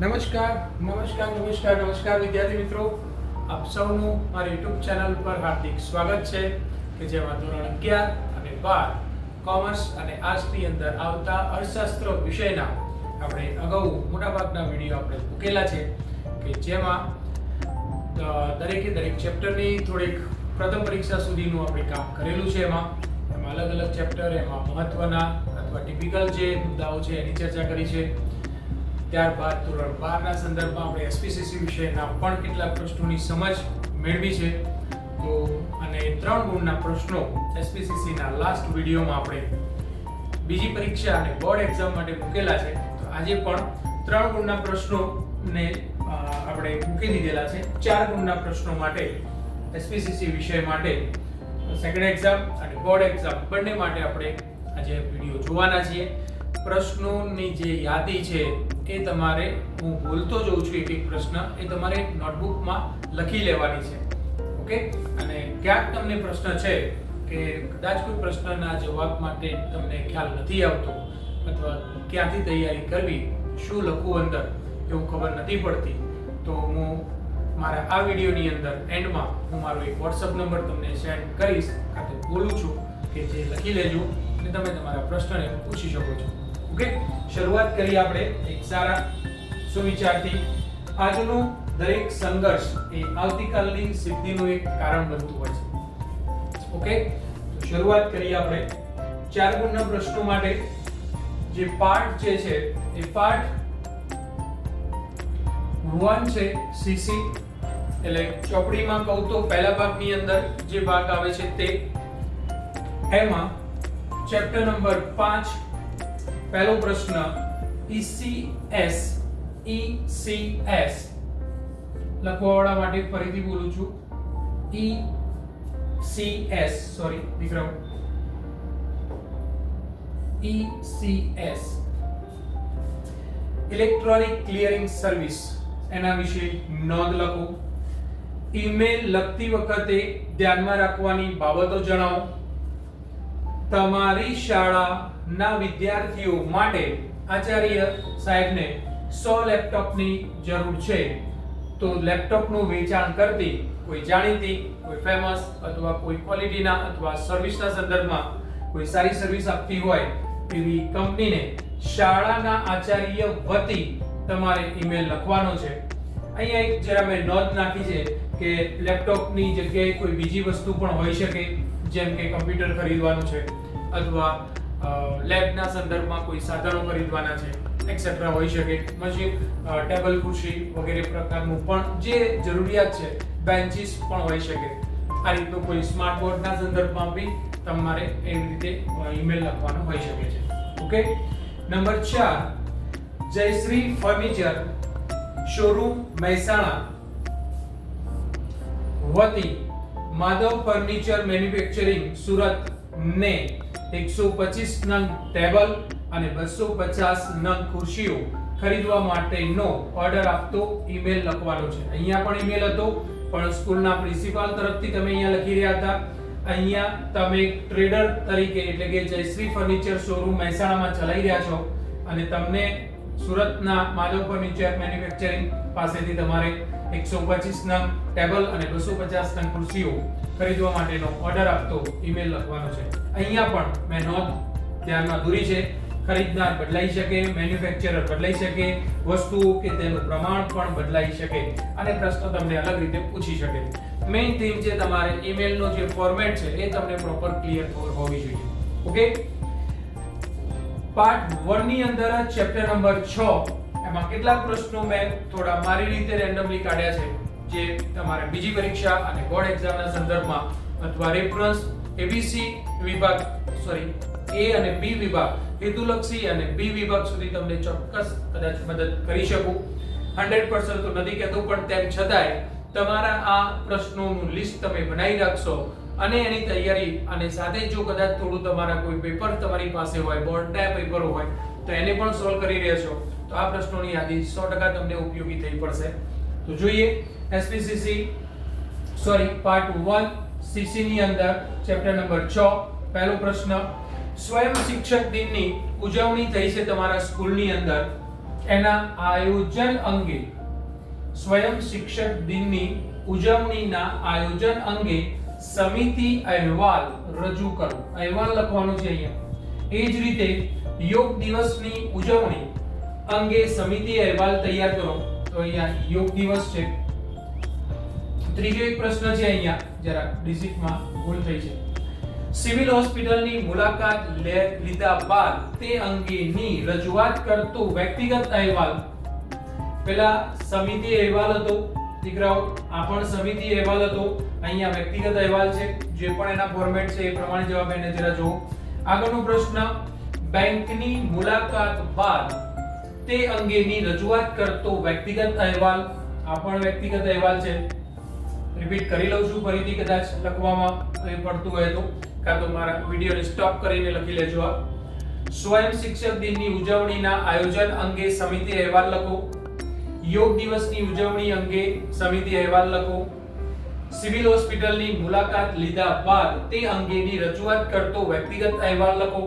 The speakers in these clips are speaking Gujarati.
નમસ્કાર નમસ્કાર નમસ્કાર નમસ્કાર વિદ્યાર્થી મિત્રો. આપ સૌનું મારી યુટ્યુબ ચેનલ પર હાર્દિક સ્વાગત છે કે જેમાં ધોરણ અગિયાર અને બાર કોમર્સ અને આર્ટ્સની અંદર આવતા અર્થશાસ્ત્ર વિષયના આપણે અગાઉ મોટાભાગના વીડિયો આપણે મૂકેલા છે કે જેમાં દરેકે દરેક ચેપ્ટરની થોડીક પ્રથમ પરીક્ષા સુધીનું આપણે કામ કરેલું છે એમાં. એમાં અલગ અલગ ચેપ્ટર, એમાં મહત્વના અથવા ટિપિકલ જે મુદ્દાઓ છે એની ચર્ચા કરી છે. ત્યારબાદ ધોરણ બારના સંદર્ભમાં આપણે એસપીસીસી વિષયના પણ કેટલાક પ્રશ્નોની સમજ મેળવી છે. તો અને ત્રણ ગુણના પ્રશ્નો એસપીસીસીના લાસ્ટ વિડીયોમાં આપણે બીજી પરીક્ષા અને બોર્ડ એક્ઝામ માટે મૂકેલા છે. તો આજે પણ ત્રણ ગુણના પ્રશ્નોને આપણે મૂકી દીધેલા છે. ચાર ગુણના પ્રશ્નો માટે એસપીસીસી વિષય માટે સેકન્ડ એક્ઝામ અને બોર્ડ એક્ઝામ બંને માટે આપણે આજે વીડિયો જોવાના છીએ. પ્રશ્નોની જે યાદી છે એ તમારે હું બોલતો જઉં છું એક એક પ્રશ્ન, એ તમારે નોટબુકમાં લખી લેવાની છે. ઓકે? અને ક્યાંક તમને પ્રશ્ન છે કે કદાચ કોઈ પ્રશ્નના જવાબ માટે તમને ખ્યાલ નથી આવતો અથવા ક્યાંથી તૈયારી કરવી, શું લખવું અંદર એવું ખબર નથી પડતી, તો હું મારા આ વિડીયોની અંદર એન્ડમાં હું મારો એક વોટ્સઅપ નંબર તમને સેન્ડ કરીશ, કાં તો બોલું છું કે જે લખી લેજો અને તમે તમારા પ્રશ્નને પૂછી શકો છો. ઓકે? શરૂઆત કરી આપણે એક સારા સુવિચારથી. આજનો દરેક સંઘર્ષ એ આવતીકાલની સિદ્ધિનું એક કારણ બનતું હોય છે. ઓકે? શરૂઆત કરીએ આપણે ચાર ગુણના પ્રશ્નો માટે. જે પાઠ જે છે, એ પાઠ વન છે સીસી એટલે ચોપડીમાં કહું તો પહેલા ભાગની અંદર જે ભાગ આવે છે તે. એમાં ચેપ્ટર નંબર 5 પહેલો પ્રશ્ન ECS ECS લખવાવાળા માટે ફરીથી બોલું છું. ECS sorry Vikram. ECS electronic clearing service એના વિશે નોંધ લખો. ઈમેલ લખતી વખતે ધ્યાનમાં રાખવાની બાબતો જણાવો. તમારી શાળાના વિદ્યાર્થીઓ માટે આચાર્ય સાહેબને 100 લેપટોપની જરૂર છે. તો લેપટોપનું વેચાણ કરતી કોઈ જાણીતી, કોઈ ફેમસ અથવા કોઈ ક્વોલિટીના અથવા સર્વિસના સંદર્ભમાં કોઈ સારી સર્વિસ આપતી હોય એવી કંપનીને શાળાના આચાર્ય વતી તમારે ઈમેલ લખવાનો છે. અહીંયા એક જરા મેં નોંધ નાખી છે. કે લેપટોપની જગ્યાએ કોઈ બીજી વસ્તુ પણ હોઈ શકે, જેમ કે કમ્પ્યુટર ખરીદવાનું છે, અથવા લેબના સંદર્ભમાં કોઈ સાધનો ખરીદવાના છે એક્સેટ્રા હોઈ શકે. પછી ટેબલ ખુરશી વગેરે પ્રકારનું પણ જે જરૂરિયાત છે, બેન્ચીસ પણ હોઈ શકે. આ રીતનું કોઈ સ્માર્ટ બોર્ડના સંદર્ભમાં બી તમારે એવી રીતે ઈમેલ લખવાનો હોઈ શકે છે. ઓકે નંબર ચાર, જયશ્રી ફર્નિચર, શોરૂમ, મહેસાણા. વતી માધવ ફર્નિચર મેન્યુફેક્ચરિંગ સુરત ને 125 નંગ ટેબલ અને 250 નંગ ખુરશીઓ ખરીદવા માટેનો ઓર્ડર આપતો ઈમેલ લખવાનો છે. અહીંયા પણ ઈમેલ હતો, પણ સ્કૂલના પ્રિન્સિપાલ તરફથી તમે અહીંયા લખી રહ્યા હતા. અહીંયા તમે ટ્રેડર તરીકે એટલે કે જયશ્રી ફર્નિચર શોરૂમ મહેસાણામાં ચલાવી રહ્યા છો અને તમને સુરતના માધવ ફર્નિચર મેન્યુફેક્ચરિંગ પાસેથી તમારે 125 નંગ ટેબલ અને 250 નંગ ખુરશીઓ ખરીદવા માટેનો ઓર્ડર આપતો ઈમેલ લખવાનો છે. અહીંયા પણ મેં નોંધ ધ્યાનમાં દોરી છે. ખરીદનાર બદલાઈ શકે મેન્યુફેક્ચરર બદલાઈ શકે વસ્તુઓ કે તેનું પ્રમાણ પણ બદલાઈ શકે અને પ્રશ્ન તમને અલગ રીતે પૂછી શકે. મેઇન થીમ છે તમારે ઈમેલનો જે ફોર્મેટ છે એ તમને પ્રોપર ક્લિયર હોવી જોઈએ. ઓકે પાર્ટ 1 ની અંદર ચેપ્ટર નંબર 6 એમાં કેટલાક પ્રશ્નો મેં થોડા મારી રીતે રેન્ડમલી કાઢ્યા છે, જે તમારે બીજી પરીક્ષા અને બોર્ડ એક્ઝામના સંદર્ભમાં અથવા રેફરન્સ એબીસી વિભાગ સોરી એ અને બી વિભાગ હેતુલક્ષી અને બી વિભાગ સુધી તમને ચોક્કસ કદાચ મદદ કરી શકું. 100% તો નથી કહેતો, પણ તેમ છતાંય તમારા આ પ્રશ્નોનું લિસ્ટ તમે બનાવી રાખશો અને એની તૈયારી અને સાથે જો કદાચ થોડું તમારા કોઈ પેપર તમારી પાસે હોય બોર્ડના પેપર હોય, તો એને પણ સોલ્વ કરી રહેશો તો આ પ્રશ્નોની યાદી 100% તમને ઉપયોગી થઈ પડશે. તો જોઈએ એસપીસીસી સોરી પાર્ટ 1 સીસી ની અંદર ચેપ્ટર નંબર 6 પહેલો પ્રશ્ન, સ્વયં શિક્ષક દિનની ઉજવણી થઈ છે તમારા સ્કૂલની અંદર. એના આયોજન અંગે, સ્વયં શિક્ષક દિનની ઉજવણીના આયોજન અંગે સમિતિ અહેવાલ રજૂ કરો. અહેવાલ લખવાનો છે અહીંયા. એ જ રીતે યોગ દિવસની ઉજવણી અંગે સમિતિ અહેવાલ તૈયાર કરો તો અહીંયા યોગ દિવસ છે. ત્રીજો એક પ્રશ્ન છે અહીંયા, જરા ડિજિટમાં ભૂલ થઈ છે. સિવિલ હોસ્પિટલની મુલાકાત લીધા બાદ તે અંગેની રજૂઆત કરતો વ્યક્તિગત અહેવાલ. પેલા સમિતિ અહેવાલ હતો. દીકરાઓ, આ પણ સમિતિ અહેવાલ હતો. અહીંયા વ્યક્તિગત અહેવાલ છે. જે પણ એના ફોર્મેટ છે એ પ્રમાણે જવાબ એને જરા જુઓ. આગળનો પ્રશ્ન, બેંકની મુલાકાત બાદ તે અંગેની રજૂઆત કરતો વ્યક્તિગત અહેવાલ, આ પણ વ્યક્તિગત અહેવાલ છે. રિપીટ કરી લઉં છું ફરીથી કદાચ લખવામાં કંઈ પડતું હોય તો, કાં તો મારા વિડીયોને સ્ટોપ કરીને લખી લેજો આ સ્વયં શિક્ષક દિનની ઉજવણીના આયોજન અંગે સમિતિ અહેવાલ લખો. યોગ દિવસની ઉજવણી અંગે સમિતિ અહેવાલ લખો. સિવિલ હોસ્પિટલની મુલાકાત લીધા બાદ તે અંગેની રજૂઆત કરતો વ્યક્તિગત અહેવાલ લખો.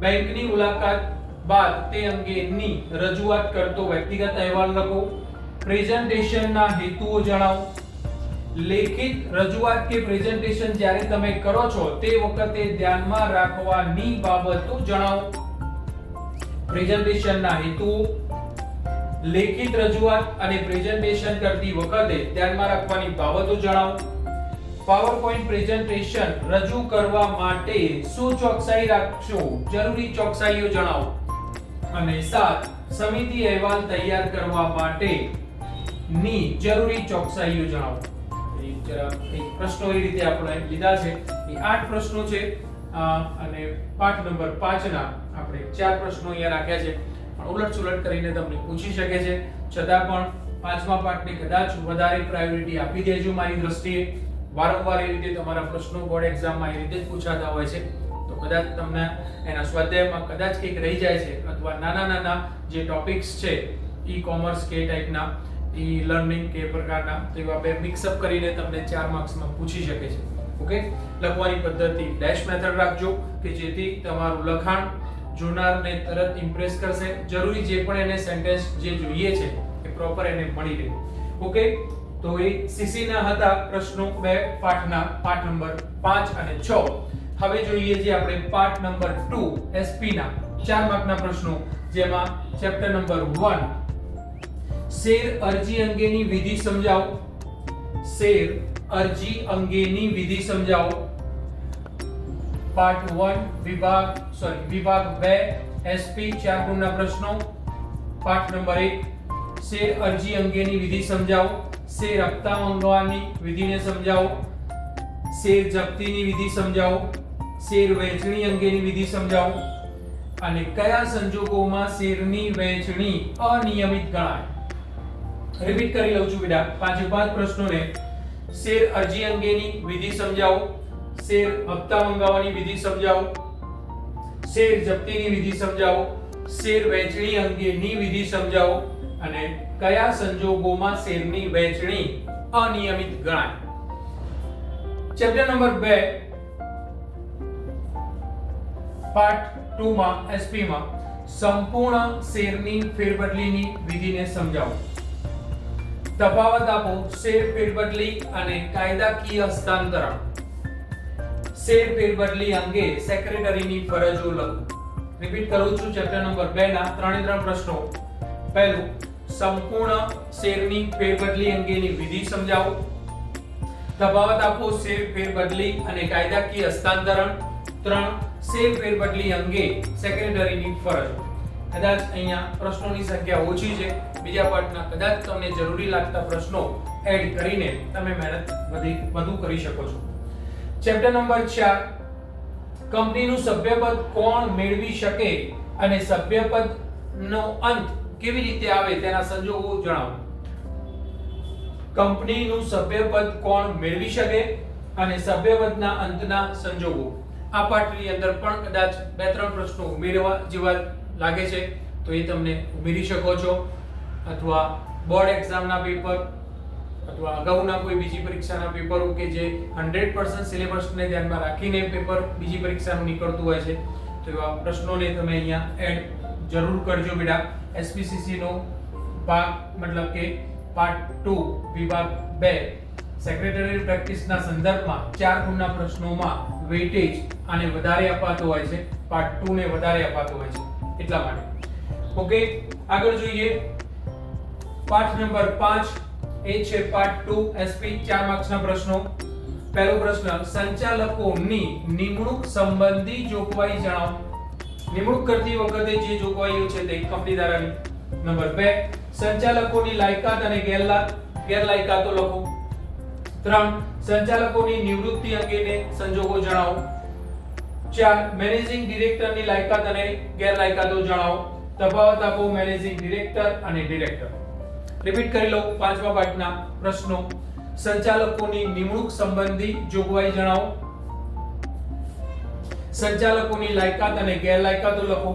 બેંકની મુલાકાત બાદ તે અંગેની રજૂઆત કરતો વ્યક્તિગત અહેવાલ લખો. પ્રેઝન્ટેશનના હેતુઓ જણાવો. લેખિત રજૂઆત કે પ્રેઝન્ટેશન જ્યારે તમે કરો છો, તે વખતે ધ્યાનમાં રાખવાની બાબતો જણાવો. પ્રેઝન્ટેશનના હેતુઓ. લેખિત રજૂઆત અને પ્રેઝન્ટેશન કરતી વખતે ધ્યાનમાં રાખવાની બાબતો જણાવો. પાવરપોઈન્ટ પ્રેઝન્ટેશન રજૂ કરવા માટે શું ચોકસાઈ રાખશો? જરૂરી ચોકસાઈઓ જણાવો. અને સાત, સમિતિ અહેવાલ તૈયાર કરવા માટે ની જરૂરી ચોકસાઈઓ જણાવો. એક પ્રશ્નો એ રીતે આપણે લીધા છે. એ આઠ પ્રશ્નો છે અને પાઠ નંબર 5 ના આપણે ચાર પ્રશ્નો અહીંયા રાખ્યા છે. પણ ઉલટસુલટ કરીને તમને પૂછી શકે છે. છતાં પણ પાંચમા પાઠને કદાચ વધારે પ્રાયોરિટી આપી દેજો મારી દ્રષ્ટિએ. વારંવાર એ રીતે તમારા પ્રશ્નો બોર્ડ એક્ઝામમાં એ રીતે જ પૂછાતા હોય છે. તો કદાચ તમને એના સ્વાધ્યાયમાં કદાચ કંઈક રહી જાય છે અથવા નાના નાના જે ટોપિક્સ છે ઈ કોમર્સ કે ટાઈપના ઈ લર્નિંગ કે પ્રકારના, તો એવા બે મિક્સઅપ કરીને તમને ચાર માર્ક્સમાં પૂછી શકે છે. ઓકે લખવાની પદ્ધતિ ડેશ મેથડ રાખજો કે જેથી તમારું લખાણ જોનારને તરત ઇમ્પ્રેસ કરશે. જરૂરી જે પણ એને સેન્ટેન્સ જે જોઈએ છે, એ પ્રોપર એને મળી રહે. ઓકે તો એ સીસીના હતા પ્રશ્નો બે, પાઠના, પાઠ નંબર પાંચ અને 6 હવે જોઈએ જે આપણે પાઠ નંબર 2 એસપી ના ચાર માર્કના પ્રશ્નો, જેમાં ચેપ્ટર નંબર 1 શેર અરજી અંગેની વિધિ સમજાવો. શેર અરજી અંગેની વિધિ સમજાવો. પાર્ટ 1 વિભાગ સોરી વિભાગ 2 એસપી ચાર ગુણના પ્રશ્નો. પાઠ નંબર 1 શેર અરજી અંગેની વિધિ સમજાવો. શેર હપ્તા મંગાવવાની વિધિને સમજાવો. શેર જપ્તીની વિધિ સમજાવો. શેર વહેંચણી અંગેની વિધિ સમજાવો? અને કયા સંજોગોમાં શેરની વહેંચણી અનિયમિત ગણાય? રિપીટ કરી લઉં છું બેટા. પાંચે પાંચ પ્રશ્નોને. શેર અરજી અંગેની વિધિ સમજાવો. શેર હપ્તા મંગાવવાની વિધિ સમજાવો. શેર જપ્તીની વિધિ સમજાવો. શેર વહેંચણી અંગેની વિધિ સમજાવો. અને કયા સંજોગોમાં શેરની વહેંચણી અનિયમિત ગણાય? ચેપ્ટર નંબર 2 પાર્ટ 2 માં એસપી માં, સંપૂર્ણ શેરની ફેરબદલીની વિધિને સમજાવો. તફાવત આપો, શેર ફેરબદલી અને કાયદાકીય હસ્તાંતરણ. શેર ફેરબદલી અંગે સેક્રેટરીની ફરજો લખો. રિપીટ કરું છું ચેપ્ટર નંબર 2 ના ત્રણે ત્રણ પ્રશ્નો. પહેલું, સંપૂર્ણ શેરની ફેરબદલી અંગેની વિધિ સમજાવો. તફાવત આપો, શેર ફેરબદલી અને કાયદાકીય હસ્તાંતરણ. ત્રણ સેલ ફેરબદલી અંગે સેક્રેટરીની ફરજ. કદાચ અહીંયા પ્રશ્નોની સંખ્યા ઓછી છે. બીજા પાઠના કદાચ તમને જરૂરી લાગતા પ્રશ્નો એડ કરીને તમે મહેનત વધી કરી શકો છો. ચેપ્ટર નંબર 4 કંપનીનું સભ્યપદ કોણ મેળવી શકે અને સભ્યપદ નો અંત કેવી રીતે આવે તેના સંજોગો જણાવો. કંપનીનું સભ્યપદ કોણ મેળવી શકે અને સભ્યપદના અંતના સંજોગો. આ પાઠની અંદર પણ કદાચ બે ત્રણ પ્રશ્નો ઉમેરવા જેવા લાગે છે, તો એ તમને ઉમેરી શકો છો. અથવા બોર્ડ એક્ઝામના પેપર, અથવા અગાઉના કોઈ બીજી પરીક્ષાના પેપરો કે જે હંડ્રેડ પર્સન્ટ સિલેબસને ધ્યાનમાં રાખીને પેપર બીજી પરીક્ષાનું નીકળતું હોય છે, તો એવા પ્રશ્નોને તમે અહીંયા એડ જરૂર કરજો બેટા. એસપીસીસીનો ભાગ, મતલબ કે પાર્ટ ટુ, વિભાગ 2 સેક્રેટરી પ્રેક્ટિસના સંદર્ભમાં ચાર ગુણના પ્રશ્નોમાં વેઇટેજ આને વધારે અપાતો હોય છે. પાર્ટ ટુ ને વધારે અપાતો હોય છે. એટલા માટે. ઓકે આગળ જોઈએ. પાઠ નંબર પાંચ. એ છે પાર્ટ ટુ એસપી 4 માર્ક્સના પ્રશ્નો. પહેલો પ્રશ્ન, સંચાલકોની નિમણૂક સંબંધી જોગવાઈ જણાવો. નિમણૂક કરતી વખતે જે જોગવાઈઓ છે તે કંપની દ્વારાની નંબર 2 સંચાલકોની લાયકાત અને ગેરલા, ગેરલાયકાતો લખો. 3 સંચાલકોની નિવૃત્તિ અંગેને સંજોગો જણાવો. ચાર મેનેજિંગ ડિરેક્ટરની લાયકાત અને ગેરલાયકાતો જણાવો. તફાવત આપો મેનેજિંગ ડિરેક્ટર અને ડિરેક્ટર રિપીટ કરી લો પાંચમા પાઠના પ્રશ્નો. સંચાલકોની નિમણૂક સંબંધી જોગવાઈ જણાવો. સંચાલકોની લાયકાત અને ગેરલાયકાતો લખો.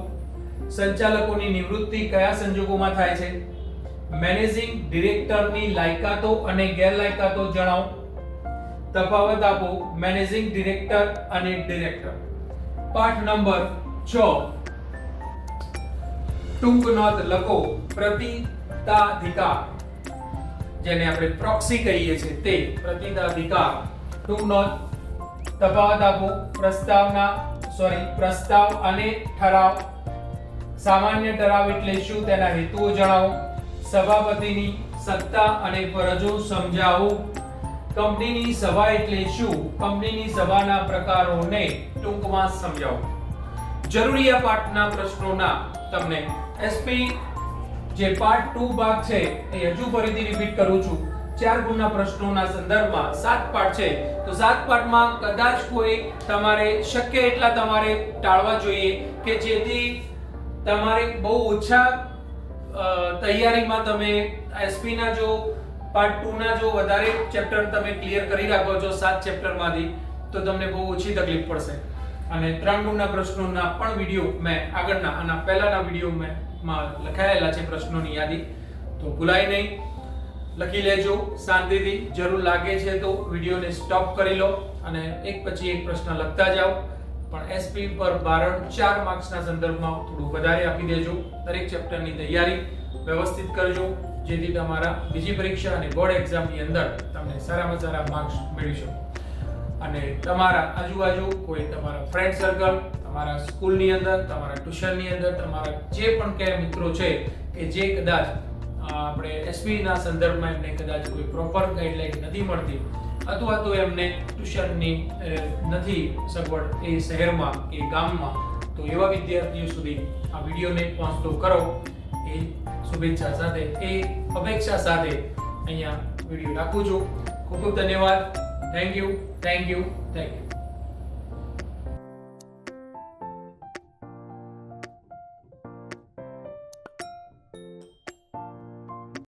સંચાલકોની નિવૃત્તિ કયા સંજોગોમાં થાય છે? મેનેજિંગ ડિરેક્ટરની લાયકાતો અને ગેરલાયકાતો જણાવો. તફાવત આપો. મેનેજિંગ ડિરેક્ટર અને ડિરેક્ટર પાઠ નંબર 6 ટૂંક નોંધ લખો. પ્રતિતાધિકાર. જેને આપણે પ્રોક્સી કહીએ છીએ તે પ્રતિતાધિકાર. ટૂંક નોંધ. તફાવત આપો. પ્રસ્તાવના સોરી પ્રસ્તાવ અને ઠરાવ. સામાન્ય ઠરાવ એટલે શું? તેના હેતુઓ જણાવો. સભાપતિની સત્તા અને ફરજો સમજાવો. કંપનીની સભા એટલે શું? કંપનીની સભાના પ્રકારોને ટૂંકમાં સમજાવો. જરૂરી આ પાઠના પ્રશ્નોના તમને એસપી જે પાર્ટ 2 ભાગ છે એ હજુ ફરીથી રિપીટ કરું છું. ચાર ગુણના પ્રશ્નોના સંદર્ભમાં સાત પાઠ છે. તો સાત પાઠમાં કદાચ કોઈ તમારે શક્ય એટલા તમારે ટાળવા જોઈએ કે જેથી તમારે બહુ ઓછા તૈયારીમાં તમે એસપી ના જો પાર્ટ 2 ના જો વધારે ચેપ્ટર તમે ક્લિયર કરી રાખો છો, સાત ચેપ્ટરમાંથી તો તમને બહુ ઓછી તકલીફ પડશે. અને ત્રણ ગુણના પ્રશ્નોના પણ વીડિયો મેં આગળના, આના પહેલાના વીડિયો મેં માં લખાયેલા છે પ્રશ્નોની યાદી. તો ભૂલાય નહીં. લખી લેજો, શાંતિથી. જરૂર લાગે છે તો વિડીયોને સ્ટોપ કરી લો અને એક પછી એક પ્રશ્ન લખતા જાઓ. પણ એસપી પર બારણ ચાર માર્ક્સના સંદર્ભમાં થોડું વધારે આપી દેજો. દરેક ચેપ્ટરની તૈયારી વ્યવસ્થિત કરજો. જેથી તમારા બીજી પરીક્ષા અને બોર્ડ એક્ઝામની અંદર તમને સારામાં સારા માર્ક્સ મેળવી શકો. અને તમારા આજુબાજુ કોઈ તમારા ફ્રેન્ડ સર્કલ તમારા સ્કૂલની અંદર, તમારા ટ્યુશનની અંદર, તમારા જે પણ કે મિત્રો છે કે જે કદાચ આપણે એસપીના સંદર્ભમાં એમને કદાચ કોઈ પ્રોપર ગાઈડલાઈન નથી મળતી, અથવા તો એમને ટ્યુશનની નથી સગવડ એ શહેરમાં કે ગામમાં, તો એવા વિદ્યાર્થીઓ સુધી આ વિડીયોને પહોંચતો કરો. એ શુભેચ્છા સાથે, એ અપેક્ષા સાથે અહીંયા વીડિયો રાખું છું. ખૂબ ખૂબ ધન્યવાદ. Thank you thank you thank you